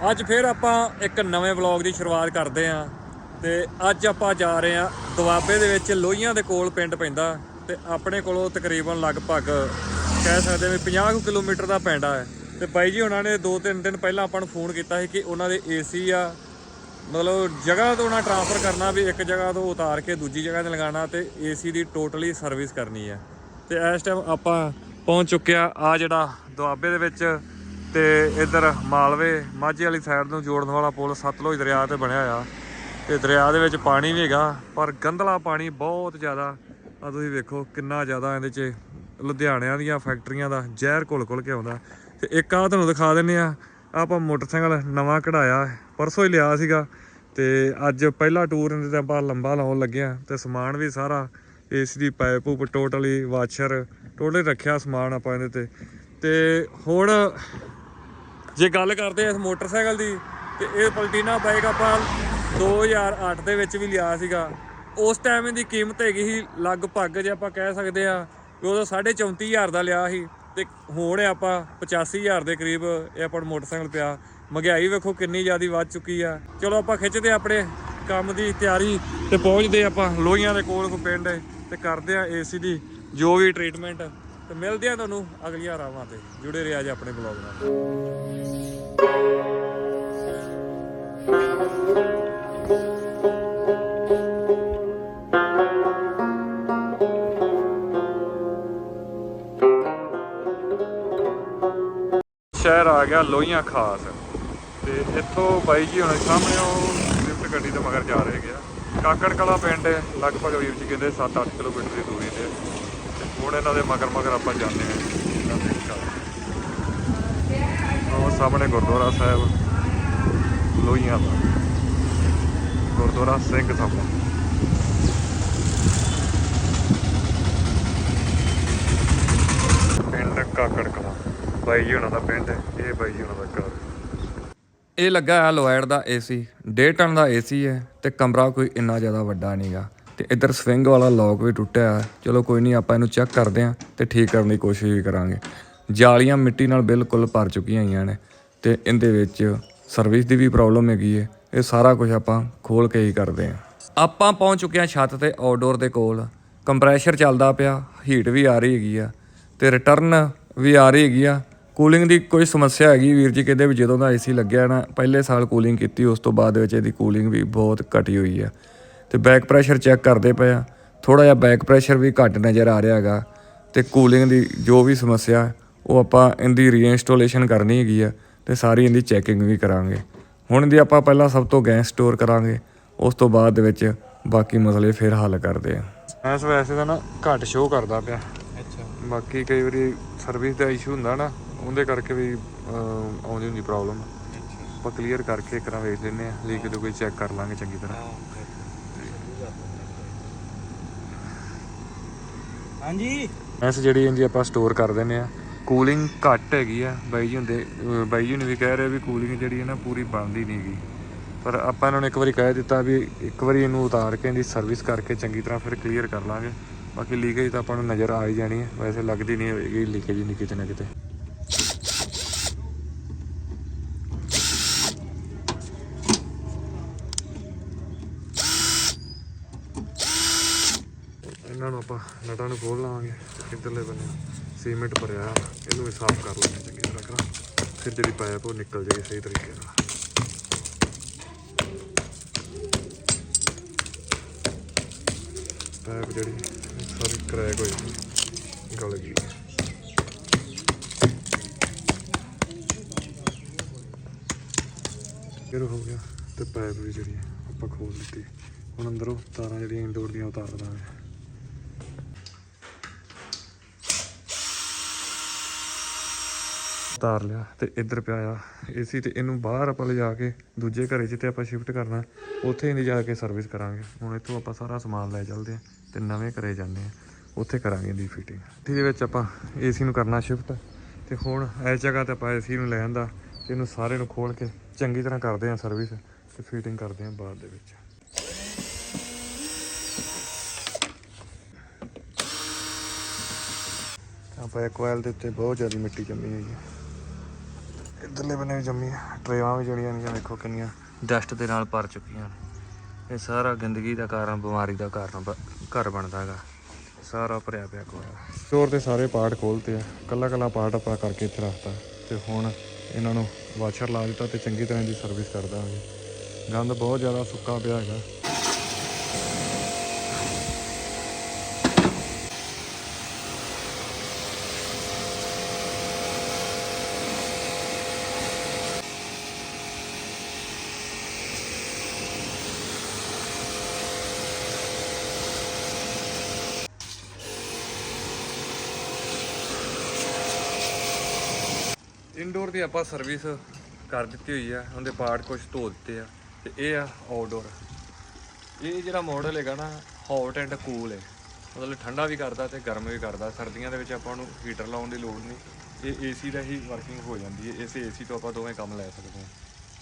ਅੱਜ ਫਿਰ ਆਪਾਂ ਇੱਕ ਨਵੇਂ ਵਲੌਗ ਦੀ ਸ਼ੁਰੂਆਤ ਕਰਦੇ ਆਂ ਤੇ ਅੱਜ ਆਪਾਂ ਜਾ ਰਹੇ ਆਂ ਦੁਆਬੇ ਦੇ ਵਿੱਚ ਲੋਹੀਆਂ ਦੇ ਕੋਲ ਪਿੰਡ ਪੈਂਦਾ ਤੇ ਆਪਣੇ ਕੋਲੋਂ ਤਕਰੀਬਨ ਲਗਭਗ ਕਹਿ ਸਕਦੇ ਵੀ 50 ਕੁ ਕਿਲੋਮੀਟਰ ਦਾ ਪਿੰਡ ਆ ਤੇ ਬਾਈ ਜੀ ਉਹਨਾਂ ਨੇ 2-3 ਦਿਨ ਪਹਿਲਾਂ ਆਪਾਂ ਨੂੰ ਫੋਨ ਕੀਤਾ ਸੀ ਕਿ ਉਹਨਾਂ ਦੇ ਏਸੀ ਆ, ਮਤਲਬ ਜਗ੍ਹਾ ਤੋਂ ਉਹਨਾਂ ਟ੍ਰਾਂਸਫਰ ਕਰਨਾ ਵੀ ਇੱਕ ਜਗ੍ਹਾ ਤੋਂ ਉਤਾਰ ਕੇ ਦੂਜੀ ਜਗ੍ਹਾ ਤੇ ਲਗਾਉਣਾ ਤੇ ਏਸੀ ਦੀ ਟੋਟਲੀ ਸਰਵਿਸ ਕਰਨੀ ਹੈ ਤੇ ਇਸ ਟਾਈਮ ਆਪਾਂ ਪਹੁੰਚ ਚੁੱਕਿਆ ਆ ਜਿਹੜਾ ਦੁਆਬੇ ਦੇ ਵਿੱਚ ਤੇ ਇੱਧਰ ਮਾਲਵੇ, ਮਾਝੇ ਵਾਲੀ ਸਾਈਡ ਨੂੰ ਜੋੜਨ ਵਾਲਾ ਪੁਲ ਸਤਲੁਜ ਦਰਿਆ ਤੇ ਬਣਿਆ ਹੋਇਆ ਤੇ ਦਰਿਆ ਦੇ ਵਿੱਚ ਪਾਣੀ ਵੀ ਹੈਗਾ, ਪਰ ਗੰਧਲਾ ਪਾਣੀ ਬਹੁਤ ਜ਼ਿਆਦਾ। ਆ ਤੁਸੀਂ ਵੇਖੋ ਕਿੰਨਾ ਜ਼ਿਆਦਾ ਇਹਦੇ 'ਚ ਲੁਧਿਆਣਿਆਂ ਦੀਆਂ ਫੈਕਟਰੀਆਂ ਦਾ ਜ਼ਹਿਰ ਘੁਲ ਘੁਲ ਕੇ ਆਉਂਦਾ। ਤੇ ਇੱਕ ਆ ਤੁਹਾਨੂੰ ਦਿਖਾ ਦਿੰਨੇ ਆ ਆਪਾਂ ਮੋਟਰਸਾਈਕਲ ਨਵਾਂ ਕਢਾਇਆ, ਪਰਸੋਂ ਹੀ ਲਿਆ ਸੀਗਾ। ਤੇ ਅੱਜ ਪਹਿਲਾ ਟੂਰ ਇਹਦੇ ਤੇ ਆਪਾਂ ਲੰਬਾ ਲਾਉਣ ਲੱਗਿਆ ਆ ਤੇ ਸਮਾਨ ਵੀ ਸਾਰਾ ਏਸੀ ਦੀ ਪਾਈਪ ਉਪ ਟੋਟਲੀ ਵਾਸ਼ਰ ਟੋਟਲੀ ਰੱਖਿਆ ਸਮਾਨ ਆਪਾਂ ਇਹਦੇ ਤੇ। ਤੇ ਹੁਣ ਜੇ ਗੱਲ ਕਰਦੇ ਆ ਇਸ ਮੋਟਰਸਾਈਕਲ ਦੀ, ਤੇ ਇਹ ਪਲਟੀਨਾ ਬਾਈਕ ਆਪਾਂ 2008 ਦੇ ਵਿੱਚ ਵੀ ਲਿਆ ਸੀਗਾ। ਉਸ ਟਾਈਮ ਇਹਦੀ ਕੀਮਤ ਹੈਗੀ ਸੀ ਲਗਭਗ ਜੇ ਆਪਾਂ ਕਹਿ ਸਕਦੇ ਆ ਕਿ ਉਦੋਂ 34000 ਦਾ ਲਿਆ ਸੀ, ਤੇ ਹੁਣ ਇਹ ਆਪਾਂ 85000 ਦੇ ਕਰੀਬ ਇਹ ਆਪਾਂ ਨੂੰ ਮੋਟਰਸਾਈਕਲ ਪਿਆ। ਮਹਿੰਗਾਈ ਵੇਖੋ ਕਿੰਨੀ ਜ਼ਿਆਦੀ ਵੱਧ ਚੁੱਕੀ ਆ। ਚਲੋ ਆਪਾਂ ਖਿੱਚਦੇ ਆਪਣੇ ਕੰਮ ਦੀ ਤਿਆਰੀ ਤੇ ਪਹੁੰਚਦੇ ਆਪਾਂ ਲੋਹੀਆਂ ਦੇ ਕੋਲ ਕੋ ਪਿੰਡ, ਤੇ ਕਰਦੇ ਆ ਏਸੀ ਦੀ ਜੋ ਵੀ ਟ੍ਰੀਟਮੈਂਟ ਤੇ ਮਿਲਦੇ ਆ ਤੁਹਾਨੂੰ ਅਗਲੀਆਂ ਰਾਵਾਂ ਤੇ। ਜੁੜੇ ਰਿਹਾ ਜੀ ਆਪਣੇ ਬਲੌਗ ਨਾਲ। ਸ਼ਹਿਰ ਆ ਗਿਆ ਲੋਹੀਆਂ ਖਾਸ। ਤੇ ਇੱਥੋਂ ਬਾਈ ਜੀ ਹੁਣ ਸਾਹਮਣੇ ਉਹ ਸਵਿਫਟ ਗੱਡੀ ਦੇ ਮਗਰ ਜਾ ਰਹੇ ਗਿਆ। ਕਾਕੜ ਕਲਾ ਪਿੰਡ ਲਗਭਗ ਵੀਰ ਜੀ ਕਹਿੰਦੇ 7-8 ਕਿਲੋਮੀਟਰ ਦੀ ਦੂਰੀ ਤੇ। ਹੁਣ ਇਹਨਾਂ ਦੇ ਮਗਰ ਮਗਰ ਆਪਾਂ ਜਾਂਦੇ ਹਾਂ। ਇਹਨਾਂ ਦੇ ਘਰ। ਉਹ ਸਾਹਮਣੇ ਗੁਰਦੁਆਰਾ ਸਾਹਿਬ, ਲੋਹੀਆਂ ਦਾ। ਗੁਰਦੁਆਰਾ ਸਿੰਘ ਸਭਾ ਪਿੰਡ ਕਾਕੜ ਕਲਾ। ਬਾਈ ਜੀ ਉਹਨਾਂ ਦਾ ਪਿੰਡ ਹੈ, ਇਹ ਬਾਈ ਜੀ ਉਹਨਾਂ ਦਾ ਘਰ। ਇਹ ਲੱਗਾ ਹੈ ਲੋਇਡ ਦਾ ਏਸੀ 1.5 ਟਨ ਦਾ ਏਸੀ ਹੈ ਤੇ ਕਮਰਾ ਕੋਈ ਇੰਨਾ ਜ਼ਿਆਦਾ ਵੱਡਾ ਨਹੀਂਗਾ ਤੇ ਇੱਧਰ ਸਵਿੰਗ ਵਾਲਾ ਲੋਕ ਵੀ ਟੁੱਟਿਆ ਚਲੋ ਕੋਈ ਨਹੀਂ ਆਪਾਂ ਇਹਨੂੰ ਚੈੱਕ ਕਰਦੇ ਆਂ ਤੇ ਠੀਕ ਕਰਨ ਦੀ ਕੋਸ਼ਿਸ਼ ਵੀ ਕਰਾਂਗੇ। ਜਾਲੀਆਂ ਮਿੱਟੀ ਨਾਲ ਬਿਲਕੁਲ ਭਰ ਚੁੱਕੀਆਂ ਹੋਈਆਂ ਨੇ ਤੇ ਇਹਦੇ ਵਿੱਚ ਸਰਵਿਸ ਦੀ ਵੀ ਪ੍ਰੋਬਲਮ ਹੈਗੀ ਹੈ। ਇਹ ਸਾਰਾ ਕੁਝ ਆਪਾਂ ਖੋਲ ਕੇ ਹੀ ਕਰਦੇ ਆਂ ਆਪਾਂ ਪਹੁੰਚ ਚੁੱਕੇ ਹਾਂ ਛੱਤ ਤੇ ਆਊਟਡੋਰ ਦੇ ਕੋਲ। ਕੰਪਰੈਸ਼ਰ ਚੱਲਦਾ ਪਿਆ ਹੀਟ ਵੀ ਆ ਰਹੀ ਹੈਗੀ ਆ ਤੇ ਰਿਟਰਨ ਵੀ ਆ ਰਹੀ ਹੈਗੀ ਆ। ਕੂਲਿੰਗ ਦੀ ਕੋਈ ਸਮੱਸਿਆ ਹੈਗੀ ਵੀਰ ਜੀ ਕਹਿੰਦੇ ਵੀ ਜਦੋਂ ਦਾ ਏਸੀ ਲੱਗਿਆ ਨਾ, ਪਹਿਲੇ ਸਾਲ ਕੂਲਿੰਗ ਕੀਤੀ, ਉਸ ਤੋਂ ਬਾਅਦ ਵਿੱਚ ਇਹਦੀ ਕੂਲਿੰਗ ਵੀ ਬਹੁਤ ਘਟੀ ਹੋਈ ਆ। ਤੇ ਬੈਕ ਪ੍ਰੈਸ਼ਰ ਚੈੱਕ ਕਰਦੇ ਪਏ ਆ। ਥੋੜਾ ਜਿਹਾ ਬੈਕ ਪ੍ਰੈਸ਼ਰ ਵੀ ਘੱਟ ਨਜ਼ਰ ਆ ਰਿਹਾ ਹੈਗਾ ਤੇ ਕੂਲਿੰਗ ਦੀ ਜੋ ਵੀ ਸਮੱਸਿਆ ਹੈ, ਉਹ ਆਪਾਂ ਇਹਦੀ ਰੀਇੰਸਟਾਲੇਸ਼ਨ ਕਰਨੀ ਹੈਗੀ ਆ ਤੇ ਸਾਰੀ ਇਹਦੀ ਚੈਕਿੰਗ ਵੀ ਕਰਾਂਗੇ। ਹੁਣ ਇਹਦੀ ਆਪਾਂ ਪਹਿਲਾਂ ਸਭ ਤੋਂ ਗੈਸ ਸਟੋਰ ਕਰਾਂਗੇ ਉਸ ਤੋਂ ਬਾਅਦ ਦੇ ਵਿੱਚ ਬਾਕੀ ਮਸਲੇ ਫਿਰ ਹੱਲ ਕਰਦੇ ਆ। ਐਸ ਵੈਸੇ ਤਾਂ ਨਾ ਘੱਟ ਸ਼ੋਅ ਕਰਦਾ ਪਿਆ। ਅੱਛਾ। ਬਾਕੀ ਕਈ ਵਾਰੀ ਸਰਵਿਸ ਦਾ ਇਸ਼ੂ ਹੁੰਦਾ ਨਾ ਉਹਦੇ ਕਰਕੇ ਵੀ ਆਉਂਦੀ ਹੁੰਦੀ ਪ੍ਰੋਬਲਮ ਆਪਾਂ ਕਲੀਅਰ ਕਰਕੇ ਇੱਕ ਵਾਰ ਵੇਖ ਲੈਂਦੇ ਆ ਲੀਕ ਤੋਂ ਕੋਈ ਚੈੱਕ ਕਰ ਲਾਂਗੇ ਚੰਗੀ ਤਰ੍ਹਾਂ। ਹਾਂਜੀ। ਐਸ ਜਿਹੜੀ ਇਹਦੀ ਆਪਾਂ ਸਟੋਰ ਕਰ ਦਿੰਦੇ ਆ ਕੂਲਿੰਗ ਘੱਟ ਹੈਗੀ ਆ। ਬਾਈ ਜੀ ਹੁੰਦੇ ਬਾਈ ਜੀ ਨੇ ਵੀ ਕਹਿ ਰਿਹਾ ਵੀ ਕੂਲਿੰਗ ਜਿਹੜੀ ਹੈ ਨਾ ਪੂਰੀ ਬਣਦੀ ਨਹੀਂ ਹੈਗੀ ਪਰ ਆਪਾਂ ਇਹਨਾਂ ਨੂੰ ਇੱਕ ਵਾਰੀ ਕਹਿ ਦਿੱਤਾ ਵੀ ਇੱਕ ਵਾਰੀ ਇਹਨੂੰ ਉਤਾਰ ਕੇ ਇਹਦੀ ਸਰਵਿਸ ਕਰਕੇ ਚੰਗੀ ਤਰ੍ਹਾਂ ਫਿਰ ਕਲੀਅਰ ਕਰ ਲਾਂਗੇ। ਬਾਕੀ ਲੀਕੇਜ ਤਾਂ ਆਪਾਂ ਨੂੰ ਨਜ਼ਰ ਆ ਹੀ ਜਾਣੀ ਹੈ ਵੈਸੇ ਲੱਗਦੀ ਨਹੀਂ ਹੋਏਗੀ ਲੀਕੇਜ ਨਹੀਂ ਕਿਤੇ ਨਾ ਕਿਤੇ। ਇਹਨਾਂ ਨੂੰ ਆਪਾਂ ਨਟਾਂ ਨੂੰ ਖੋਲ ਲਾਵਾਂਗੇ, ਇੱਧਰਲੇ ਬੰਨੇ ਸੀਮੈਂਟ ਭਰਿਆ ਇਹਨੂੰ ਵੀ ਸਾਫ਼ ਕਰ ਲਾਂਗੇ ਚੰਗੀ ਤਰ੍ਹਾਂ ਕਰਾਂ। ਫਿਰ ਜਿਹੜੀ ਪਾਇਪ ਉਹ ਨਿਕਲ ਜਾਏਗੀ ਸਹੀ ਤਰੀਕੇ ਨਾਲ। ਪਾਇਪ ਜਿਹੜੀ ਸਾਰੀ ਕਰੈਕ ਹੋਈ ਸੀ ਗਲ ਗਈ। ਫਿਰ ਹੋ ਗਿਆ, ਤੇ ਪਾਇਪ ਵੀ ਜਿਹੜੀ ਆਪਾਂ ਖੋਲ ਦਿੱਤੀ। ਹੁਣ ਅੰਦਰੋਂ ਤਾਰਾਂ ਜਿਹੜੀਆਂ ਇੰਡੋਰ ਦੀਆਂ ਉਤਾਰ ਦਾਂਗੇ ਉਤਾਰ ਲਿਆ ਤੇ ਇੱਧਰ ਪਿਆ ਆ। ਏਸੀ ਤੇ ਇਹਨੂੰ ਬਾਹਰ ਆਪਾਂ ਲਿਜਾ ਕੇ ਦੂਜੇ ਘਰੇ 'ਚ ਤੇ ਆਪਾਂ ਸ਼ਿਫਟ ਕਰਨਾ, ਉੱਥੇ ਇਹਦੀ ਜਾ ਕੇ ਸਰਵਿਸ ਕਰਾਂਗੇ। ਹੁਣ ਇੱਥੋਂ ਆਪਾਂ ਸਾਰਾ ਸਮਾਨ ਲੈ ਚੱਲਦੇ ਆ ਤੇ ਨਵੇਂ ਘਰੇ ਜਾਂਦੇ ਆ। ਉੱਥੇ ਕਰਾਂਗੇ ਇਹਦੀ ਫਿਟਿੰਗ ਇਹਦੇ ਵਿੱਚ ਆਪਾਂ ਏਸੀ ਨੂੰ ਕਰਨਾ ਸ਼ਿਫਟ ਤੇ ਹੁਣ ਇਸ ਜਗ੍ਹਾ ਤੇ ਆਪਾਂ ਏਸੀ ਨੂੰ ਲੈ ਆਂਦਾ ਤੇ ਇਹਨੂੰ ਸਾਰੇ ਨੂੰ ਖੋਲ ਕੇ ਚੰਗੀ ਤਰ੍ਹਾਂ ਕਰਦੇ ਆ ਸਰਵਿਸ ਤੇ ਫਿਟਿੰਗ ਕਰਦੇ ਆ ਬਾਅਦ ਦੇ ਵਿੱਚ। ਆਪਾਂ ਇੱਕ ਵਾਇਲ ਦੇ ਉੱਤੇ ਬਹੁਤ ਜ਼ਿਆਦਾ ਮਿੱਟੀ ਜੰਮੀ ਹੋਈ ਹੈ ਇਧਰਲੇ ਬੰਨੇ ਵੀ ਜੰਮੀ ਆ। ਟਰੇਵਾਂ ਵੀ ਜਿਹੜੀਆਂ ਨੇ ਦੇਖੋ ਕਿੰਨੀਆਂ ਡਸਟ ਦੇ ਨਾਲ ਭਰ ਚੁੱਕੀਆਂ ਨੇ। ਇਹ ਸਾਰਾ ਗੰਦਗੀ ਦਾ ਕਾਰਨ, ਬਿਮਾਰੀ ਦਾ ਕਾਰਨ ਬ- ਘਰ ਬਣਦਾ ਹੈਗਾ। ਸਾਰਾ ਭਰਿਆ ਪਿਆ ਕੋਲਾ। ਸਟੋਰ ਤੇ ਸਾਰੇ ਪਾਰਟ ਖੋਲਤੇ ਆ। ਕੱਲਾ ਕੱਲਾ ਪਾਰਟ ਆਪਾਂ ਕਰਕੇ ਇੱਥੇ ਰੱਖਤਾ। ਤੇ ਹੁਣ ਇਹਨਾਂ ਨੂੰ ਵਾਸ਼ਰ ਲਾ ਦਿੱਤਾ ਤੇ ਚੰਗੀ ਤਰ੍ਹਾਂ ਦੀ ਸਰਵਿਸ ਕਰਦਾ ਦਾਂਗੇ ਗੰਦ ਬਹੁਤ ਜ਼ਿਆਦਾ ਸੁੱਕਾ ਪਿਆ ਹੈਗਾ। ਇਨਡੋਰ ਦੀ ਆਪਾਂ ਸਰਵਿਸ ਕਰ ਦਿੱਤੀ ਹੋਈ ਆ, ਉਹਦੇ ਪਾਰਟ ਕੁਝ ਧੋ ਦਿੱਤੇ ਆ, ਤੇ ਇਹ ਆ ਆਊਟਡੋਰ ਇਹ ਜਿਹੜਾ ਮਾਡਲ ਹੈਗਾ ਨਾ ਹੌਟ ਐਂਡ ਕੂਲ ਹੈ। ਮਤਲਬ ਠੰਡਾ ਵੀ ਕਰਦਾ ਤੇ ਗਰਮ ਵੀ ਕਰਦਾ, ਸਰਦੀਆਂ ਦੇ ਵਿੱਚ ਆਪਾਂ ਨੂੰ ਹੀਟਰ ਲਾਉਣ ਦੀ ਲੋੜ ਨਹੀਂ। ਇਹ ਏਸੀ ਦਾ ਹੀ ਵਰਕਿੰਗ ਹੋ ਜਾਂਦੀ ਹੈ, ਇਸ ਏਸੀ ਤੋਂ ਆਪਾਂ ਦੋਵੇਂ ਕੰਮ ਲੈ ਸਕਦੇ ਹਾਂ।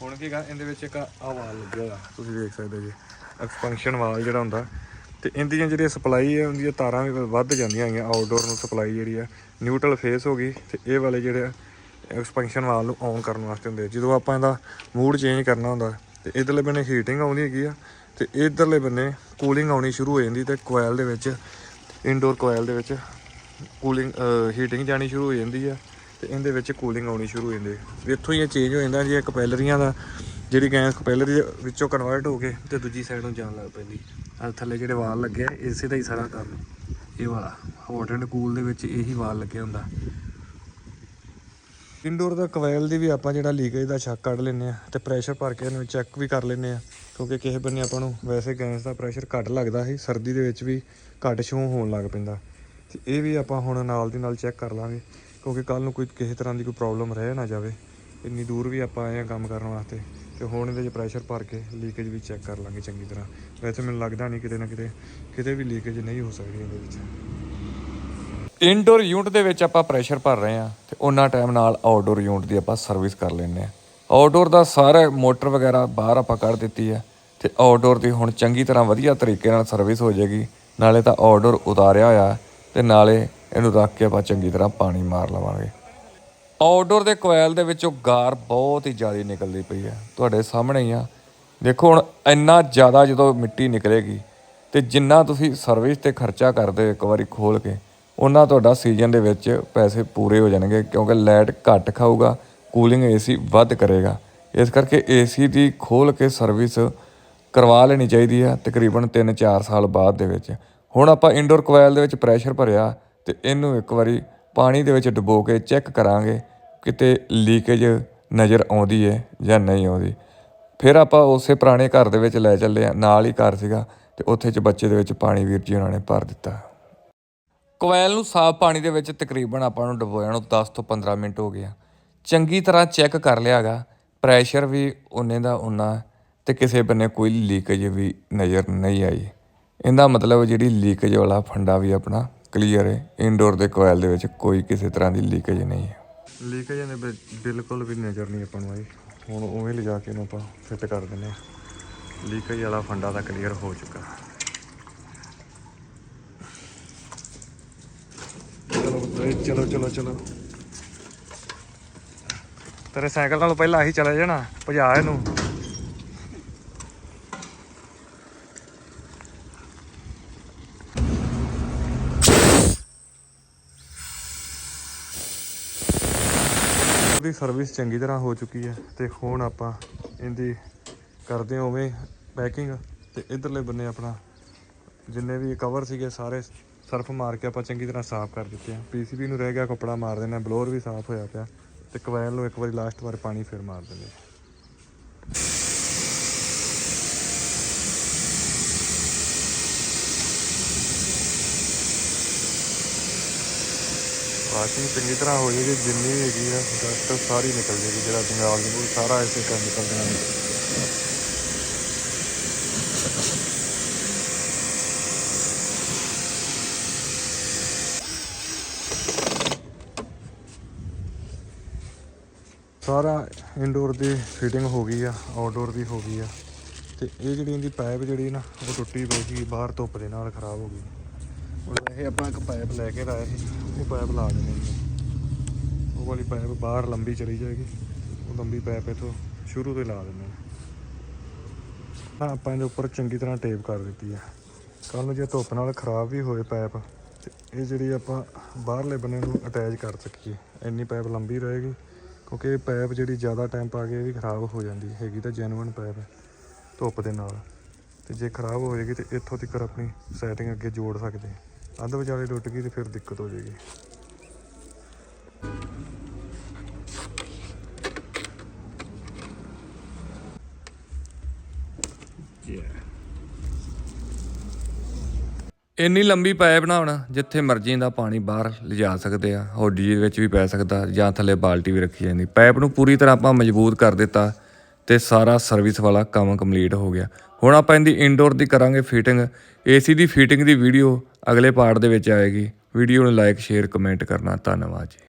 ਹੁਣ ਕੀ ਗਾ, ਇਹਦੇ ਵਿੱਚ ਇੱਕ ਆਵਾਜ਼ ਲੱਗਿਆ ਹੋਇਆ, ਤੁਸੀਂ ਦੇਖ ਸਕਦੇ ਜੀ। ਐਕਸਪੈਂਸ਼ਨ ਵਾਲ ਜਿਹੜਾ ਹੁੰਦਾ, ਤੇ ਇਹਦੀਆਂ ਜਿਹੜੀਆਂ ਸਪਲਾਈ ਹੈ ਉਹਦੀਆਂ ਤਾਰਾਂ ਵੀ ਵੱਧ ਜਾਂਦੀਆਂ ਹੈਗੀਆਂ ਆਊਟਡੋਰ ਨੂੰ ਸਪਲਾਈ ਜਿਹੜੀ ਆ ਨਿਊਟਰਲ ਫੇਸ ਹੋ ਗਈ, ਤੇ ਇਹ ਵਾਲੇ ਜਿਹੜੇ ਐਕਸਪੈਂਸ਼ਨ ਵਾਲ ਨੂੰ ਔਨ ਕਰਨ ਵਾਸਤੇ ਹੁੰਦੇ ਜਦੋਂ ਆਪਾਂ ਇਹਦਾ ਮੂਡ ਚੇਂਜ ਕਰਨਾ ਹੁੰਦਾ, ਤੇ ਇਧਰਲੇ ਬੰਨੇ ਹੀਟਿੰਗ ਆਉਂਦੀ ਹੈਗੀ ਆ, ਤੇ ਇਧਰਲੇ ਬੰਨੇ ਕੂਲਿੰਗ ਆਉਣੀ ਸ਼ੁਰੂ ਹੋ ਜਾਂਦੀ ਤੇ ਕੋਇਲ ਦੇ ਵਿੱਚ ਇਨਡੋਰ ਕੋਇਲ ਦੇ ਵਿੱਚ ਕੂਲਿੰਗ ਹੀਟਿੰਗ ਜਾਣੀ ਸ਼ੁਰੂ ਹੋ ਜਾਂਦੀ ਆ, ਤੇ ਇਹਦੇ ਵਿੱਚ ਕੂਲਿੰਗ ਆਉਣੀ ਸ਼ੁਰੂ ਹੋ ਜਾਂਦੀ ਇੱਥੋਂ ਹੀ ਇਹ ਚੇਂਜ ਹੋ ਜਾਂਦਾ ਜੀ ਕਪੈਲਰੀਆਂ ਦਾ, ਜਿਹੜੀ ਗੈਸ ਕਪੈਲਰੀ ਦੇ ਵਿੱਚੋਂ ਕਨਵਰਟ ਹੋ ਕੇ ਤੇ ਦੂਜੀ ਸਾਈਡ ਨੂੰ ਜਾਣ ਲੱਗ ਪੈਂਦੀ। ਆ ਥੱਲੇ ਜਿਹੜੇ ਵਾਲ ਲੱਗੇ ਆ, ਇਸੇ ਦਾ ਹੀ ਸਾਰਾ ਕੰਮ ਇਹ ਵਾਲਾ ਹੌਟ ਐਂਡ ਕੂਲ ਦੇ ਵਿੱਚ ਇਹੀ ਵਾਲ ਲੱਗਿਆ ਹੁੰਦਾ। ਇਨਡੋਰ ਦਾ ਕਵੈਲ ਦੀ ਵੀ ਆਪਾਂ ਜਿਹੜਾ ਲੀਕੇਜ ਦਾ ਸ਼ੱਕ ਕੱਢ ਲੈਂਦੇ ਆ ਤੇ ਪ੍ਰੈਸ਼ਰ ਭਰ ਕੇ ਇਹਨੂੰ ਚੈੱਕ ਵੀ ਕਰ ਲੈਂਦੇ ਆ ਕਿਉਂਕਿ ਕਿਸੇ ਬੰਨੇ ਆਪਾਂ ਨੂੰ ਵੈਸੇ ਗੈਸ ਦਾ ਪ੍ਰੈਸ਼ਰ ਘੱਟ ਲੱਗਦਾ ਸੀ, ਸਰਦੀ ਦੇ ਵਿੱਚ ਵੀ ਘੱਟ ਸ਼ੋ ਹੋਣ ਲੱਗ ਪੈਂਦਾ। ਤੇ ਇਹ ਵੀ ਆਪਾਂ ਹੁਣ ਨਾਲ ਦੀ ਨਾਲ ਚੈੱਕ ਕਰ ਲਾਂਗੇ, ਕਿਉਂਕਿ ਕੱਲ ਨੂੰ ਕੋਈ ਕਿਸੇ ਤਰ੍ਹਾਂ ਦੀ ਕੋਈ ਪ੍ਰੋਬਲਮ ਰਹਿ ਨਾ ਜਾਵੇ। ਇੰਨੀ ਦੂਰ ਵੀ ਆਪਾਂ ਆਏ ਆ ਕੰਮ ਕਰਨ ਵਾਸਤੇ ਤੇ ਹੁਣ ਇਹਦੇ 'ਚ ਪ੍ਰੈਸ਼ਰ ਭਰ ਕੇ ਲੀਕੇਜ ਵੀ ਚੈੱਕ ਕਰ ਲਾਂਗੇ ਚੰਗੀ ਤਰ੍ਹਾਂ। ਵੈਸੇ ਮੈਨੂੰ ਲੱਗਦਾ ਨਹੀਂ ਕਿਤੇ ਨਾ ਕਿਤੇ ਕਿਤੇ ਵੀ ਲੀਕੇਜ ਨਹੀਂ ਹੋ ਸਕਦੀ ਇਹਦੇ ਵਿੱਚ। ਇਨਡੋਰ ਯੂਨਿਟ ਦੇ ਵਿੱਚ ਆਪਾਂ ਪ੍ਰੈਸ਼ਰ ਭਰ ਰਹੇ ਹਾਂ ਤੇ ਉਹਨਾਂ ਟਾਈਮ ਨਾਲ ਆਊਟਡੋਰ ਯੂਨਿਟ ਦੀ ਆਪਾਂ ਸਰਵਿਸ ਕਰ ਲੈਂਦੇ ਹਾਂ। ਆਊਟਡੋਰ ਦਾ ਸਾਰਾ ਮੋਟਰ ਵਗੈਰਾ ਬਾਹਰ ਆਪਾਂ ਕੱਢ ਦਿੱਤੀ ਹੈ ਤੇ ਆਊਟਡੋਰ ਦੀ ਹੁਣ ਚੰਗੀ ਤਰ੍ਹਾਂ ਵਧੀਆ ਤਰੀਕੇ ਨਾਲ ਸਰਵਿਸ ਹੋ ਜਾਏਗੀ। ਨਾਲੇ ਤਾਂ ਆਊਟਡੋਰ ਉਤਾਰਿਆ ਹੋਇਆ ਤੇ ਨਾਲੇ ਇਹਨੂੰ ਰੱਖ ਕੇ ਆਪਾਂ ਚੰਗੀ ਤਰ੍ਹਾਂ ਪਾਣੀ ਮਾਰ ਲਵਾਂਗੇ। ਆਊਟਡੋਰ ਦੇ ਕੋਇਲ ਦੇ ਵਿੱਚੋਂ ਗਾਰ ਬਹੁਤ ਹੀ ਜ਼ਿਆਦਾ ਨਿਕਲਦੀ ਪਈ ਹੈ। ਤੁਹਾਡੇ ਸਾਹਮਣੇ ਹੀ ਆ। ਦੇਖੋ ਹੁਣ ਇੰਨਾ ਜ਼ਿਆਦਾ ਜਦੋਂ ਮਿੱਟੀ ਨਿਕਲੇਗੀ ਤੇ ਜਿੰਨਾ ਤੁਸੀਂ ਸਰਵਿਸ ਤੇ ਖਰਚਾ ਕਰਦੇ ਹੋ ਇੱਕ ਵਾਰੀ ਖੋਲ ਕੇ ਉਹਨਾਂ ਤੁਹਾਡਾ ਸੀਜ਼ਨ ਦੇ ਵਿੱਚ ਪੈਸੇ ਪੂਰੇ ਹੋ ਜਾਣਗੇ ਕਿਉਂਕਿ ਲਾਈਟ ਘੱਟ ਖਾਊਗਾ ਕੂਲਿੰਗ ਏਸੀ ਵੱਧ ਕਰੇਗਾ। ਇਸ ਕਰਕੇ ਏਸੀ ਦੀ ਖੋਲ ਕੇ ਸਰਵਿਸ ਕਰਵਾ ਲੈਣੀ ਚਾਹੀਦੀ ਆ ਤਕਰੀਬਨ 3-4 ਸਾਲ ਬਾਅਦ ਦੇ ਵਿੱਚ। ਹੁਣ ਆਪਾਂ ਇੰਡੋਰ ਕੋਇਲ ਦੇ ਵਿੱਚ ਪ੍ਰੈਸ਼ਰ ਭਰਿਆ ਤੇ ਇਹਨੂੰ ਇੱਕ ਵਾਰੀ ਪਾਣੀ ਦੇ ਵਿੱਚ ਡੁਬੋ ਕੇ ਚੈੱਕ ਕਰਾਂਗੇ ਕਿਤੇ ਲੀਕੇਜ ਨਜ਼ਰ ਆਉਂਦੀ ਹੈ ਜਾਂ ਨਹੀਂ ਆਉਂਦੀ। ਫਿਰ ਆਪਾਂ ਉਸੇ ਪੁਰਾਣੇ ਘਰ ਦੇ ਵਿੱਚ ਲੈ ਚੱਲੇ ਆ ਨਾਲ ਹੀ ਘਰ ਸੀਗਾ ਤੇ ਉੱਥੇ ਚ ਬੱਚੇ ਦੇ ਵਿੱਚ ਪਾਣੀ ਵੀਰ ਜੀ ਉਹਨਾਂ ਨੇ ਭਰ ਦਿੱਤਾ। ਕੋਇਲ ਨੂੰ ਸਾਫ਼ ਪਾਣੀ ਦੇ ਵਿੱਚ ਤਕਰੀਬਨ ਆਪਾਂ ਨੂੰ ਡੁਬੋਇਆ ਨੂੰ 10 ਤੋਂ 15 ਮਿੰਟ ਹੋ ਗਿਆ ਚੰਗੀ ਤਰ੍ਹਾਂ ਚੈੱਕ ਕਰ ਲਿਆਗਾ ਪ੍ਰੈਸ਼ਰ ਵੀ ਉਹਨੇ ਦਾ ਉਨਾ ਤੇ ਕਿਸੇ ਬੰਨੇ ਕੋਈ ਲੀਕੇਜ ਵੀ ਨਜ਼ਰ ਨਹੀਂ ਆਈ। ਇਹਦਾ ਮਤਲਬ ਜਿਹੜੀ ਲੀਕੇਜ ਵਾਲਾ ਫੰਡਾ ਵੀ ਆਪਣਾ ਕਲੀਅਰ ਹੈ। ਇਨਡੋਰ ਦੇ ਕੋਇਲ ਦੇ ਵਿੱਚ ਕੋਈ ਕਿਸੇ ਤਰ੍ਹਾਂ ਦੀ ਲੀਕੇਜ ਨਹੀਂ ਹੈ। ਲੀਕੇਜ ਨੇ ਬਿਲਕੁਲ ਵੀ ਨਜ਼ਰ ਨਹੀਂ ਆਪਾਂ ਨੂੰ ਆਈ। ਹੁਣ ਉਵੇਂ ਲਿਜਾ ਕੇ ਇਹਨੂੰ ਆਪਾਂ ਫਿੱਟ ਕਰ ਦਿੰਦੇ ਹਾਂ। ਲੀਕੇਜ ਵਾਲਾ ਫੰਡਾ ਤਾਂ ਕਲੀਅਰ ਹੋ ਚੁੱਕਾ। ਚਲੋ ਚਲੋ ਚਲੋ ਚਲੋ। ਤੇਰੇ ਸਾਈਕਲ ਨਾਲੋਂ ਪਹਿਲਾਂ ਅਸੀਂ ਚਲੇ ਜਾਣਾ, ਭਜਾ ਇਹਨੂੰ। ਉਹਦੀ ਸਰਵਿਸ ਚੰਗੀ ਤਰ੍ਹਾਂ ਹੋ ਚੁੱਕੀ ਹੈ ਤੇ ਹੁਣ ਆਪਾਂ ਇਹਦੀ ਕਰਦੇ ਹਾਂ ਉਵੇਂ ਪੈਕਿੰਗ ਤੇ ਇਧਰਲੇ ਬੰਨੇ ਆਪਣਾ ਜਿੰਨੇ ਵੀ ਕਵਰ ਸੀਗੇ ਸਾਰੇ ਸਰਫ ਮਾਰ ਕੇ ਆਪਾਂ ਚੰਗੀ ਤਰ੍ਹਾਂ ਸਾਫ਼ ਕਰ ਦਿੱਤੇ ਆ। ਪੀਸੀਬੀ ਨੂੰ ਰਹਿ ਗਿਆ ਕੱਪੜਾ ਮਾਰ ਦੇਣਾ, ਬਲੋਰ ਵੀ ਸਾਫ਼ ਹੋਇਆ ਪਿਆ ਤੇ ਕਵੈਲ ਨੂੰ ਇੱਕ ਵਾਰੀ ਲਾਸਟ ਵਾਰ ਪਾਣੀ ਫਿਰ ਮਾਰ ਦਿੰਦੇ ਵਾਸ਼ਿੰਗ ਚੰਗੀ ਤਰ੍ਹਾਂ ਹੋ ਜਾਏਗੀ ਜਿੰਨੀ ਵੀ ਹੈਗੀ ਆ ਡਸਟ ਸਾਰੀ ਨਿਕਲ ਜਾਏਗੀ ਜਿਹੜਾ ਜੰਗਾਲ ਨੂੰ ਸਾਰਾ ਇਸੇ ਕੈਮੀਕਲ ਦੇ ਨਾਲ ਸਾਰਾ ਇਨਡੋਰ ਦੀ ਫਿਟਿੰਗ ਹੋ ਗਈ ਆ ਆਊਟਡੋਰ ਦੀ ਹੋ ਗਈ ਆ। ਤੇ ਇਹ ਜਿਹੜੀ ਇਹਦੀ ਪਾਈਪ ਜਿਹੜੀ ਨਾ, ਉਹ ਟੁੱਟੀ ਪਈ ਸੀ, ਬਾਹਰ ਧੁੱਪ ਦੇ ਨਾਲ ਖਰਾਬ ਹੋ ਗਈ। ਹੁਣ ਇਹ ਆਪਾਂ ਇੱਕ ਪਾਈਪ ਲੈ ਕੇ ਆਏ ਸੀ, ਉਹ ਪਾਈਪ ਲਾ ਦੇਣੀ ਹੈ ਉਹ ਵਾਲੀ ਪਾਈਪ ਬਾਹਰ ਲੰਬੀ ਚਲੀ ਜਾਏਗੀ, ਉਹ ਲੰਬੀ ਪੈਪ ਇਥੋਂ ਸ਼ੁਰੂ ਤੋਂ ਹੀ ਲਾ ਦਿੰਦੇ ਹਾਂ ਆਪਾਂ ਇਹਦੇ ਉੱਪਰ ਚੰਗੀ ਤਰ੍ਹਾਂ ਟੇਪ ਕਰ ਦਿੱਤੀ ਆ। ਕੱਲ ਨੂੰ ਜੇ ਧੁੱਪ ਨਾਲ ਖਰਾਬ ਵੀ ਹੋਏ ਪੈਪ ਤੇ ਇਹ ਜਿਹੜੀ ਆਪਾਂ ਬਾਹਰਲੇ ਬੰਨੇ ਨੂੰ ਅਟੈਚ ਕਰ ਸਕੀਏ, ਇੰਨੀ ਪਾਈਪ ਲੰਬੀ ਰਹੇਗੀ ਕਿਉਂਕਿ ਇਹ ਪੈਪ ਜਿਹੜੀ ਜ਼ਿਆਦਾ ਟਾਈਮ ਪਾ ਕੇ ਇਹ ਵੀ ਖਰਾਬ ਹੋ ਜਾਂਦੀ, ਹੈਗੀ ਤਾਂ ਜੈਨੂਇਨ ਪੈਪ ਹੈ, ਧੁੱਪ ਦੇ ਨਾਲ। ਤੇ ਜੇ ਖਰਾਬ ਹੋ ਜਾਏਗੀ ਤੇ ਇੱਥੋਂ ਤੱਕ ਆਪਣੀ ਸੈਟਿੰਗ ਅੱਗੇ ਜੋੜ ਸਕਦੇ। ਅੱਧ ਵਿਚਾਲੇ ਟੁੱਟ ਗਈ ਤੇ ਫਿਰ ਦਿੱਕਤ ਹੋ ਜਾਏਗੀ। ਇੰਨੀ ਲੰਬੀ ਪਾਇਪ ਨਾ ਹੋਣਾ, ਜਿੱਥੇ ਮਰਜ਼ੀ ਦਾ ਪਾਣੀ ਬਾਹਰ ਲਿਜਾ ਸਕਦੇ ਆ, ਹੋਡੀ ਦੇ ਵਿੱਚ ਵੀ ਪੈ ਸਕਦਾ ਜਾਂ ਥੱਲੇ ਬਾਲਟੀ ਵੀ ਰੱਖੀ ਜਾਂਦੀ। ਪਾਈਪ ਨੂੰ ਪੂਰੀ ਤਰ੍ਹਾਂ ਆਪਾਂ ਮਜ਼ਬੂਤ ਕਰ ਦਿੱਤਾ ਤੇ ਸਾਰਾ ਸਰਵਿਸ ਵਾਲਾ ਕੰਮ ਕੰਪਲੀਟ ਹੋ ਗਿਆ। ਹੁਣ ਆਪਾਂ ਇਹਦੀ ਇਨਡੋਰ ਦੀ ਕਰਾਂਗੇ ਫਿਟਿੰਗ ਏਸੀ ਦੀ ਫਿਟਿੰਗ ਦੀ ਵੀਡੀਓ ਅਗਲੇ ਪਾਰਟ ਦੇ ਵਿੱਚ ਆਏਗੀ। ਵੀਡੀਓ ਨੂੰ ਲਾਈਕ ਸ਼ੇਅਰ ਕਮੈਂਟ ਕਰਨਾ। ਧੰਨਵਾਦ ਜੀ।